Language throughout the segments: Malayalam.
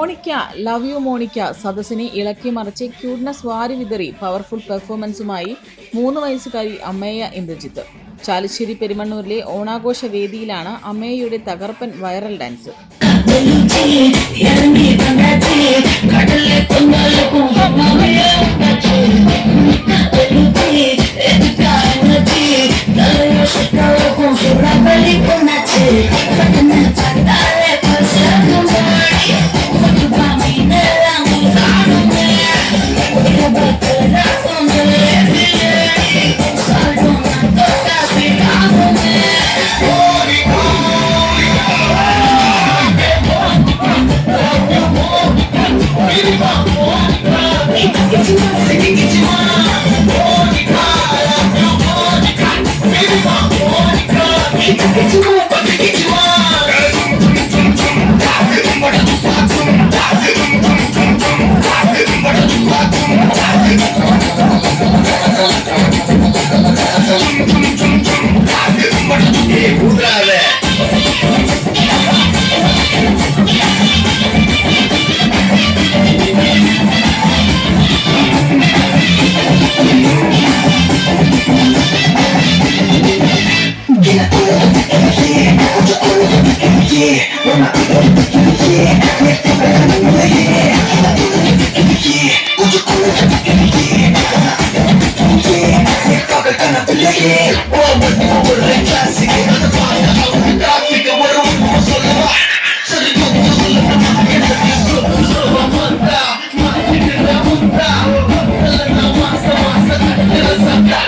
മോണിക്ക ലവ് യു മോണിക്ക സദസ്സിനെ ഇളക്കി മറിച്ച് ക്യൂട്ട്നെസ് വാരി വിതറി പവർഫുൾ പെർഫോമൻസുമായി മൂന്ന് വയസ്സുകാരി അമ്മയ്യ ഇന്ദ്രജിത്ത്. ചാലിശ്ശേരി പെരുമണ്ണൂരിലെ ഓണാഘോഷ വേദിയിലാണ് അമ്മയുടെ തകർപ്പൻ viral dance. It's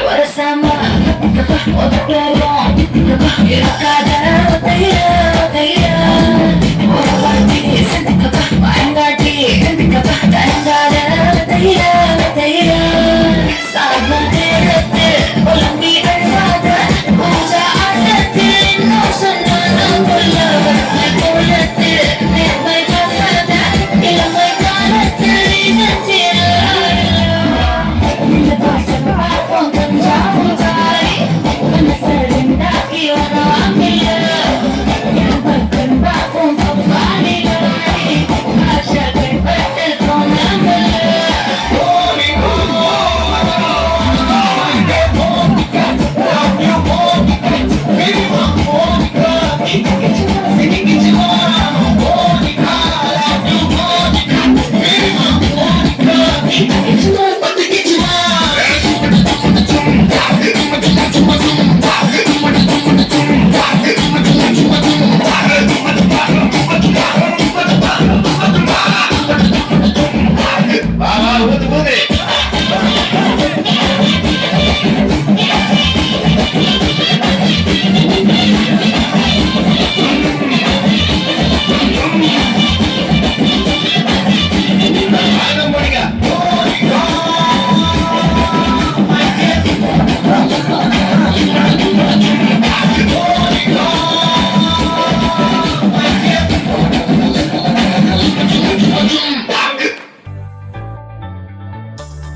வரசாம ஒத்தரும் இருக்காத ஒத்தைய ஒத்தைய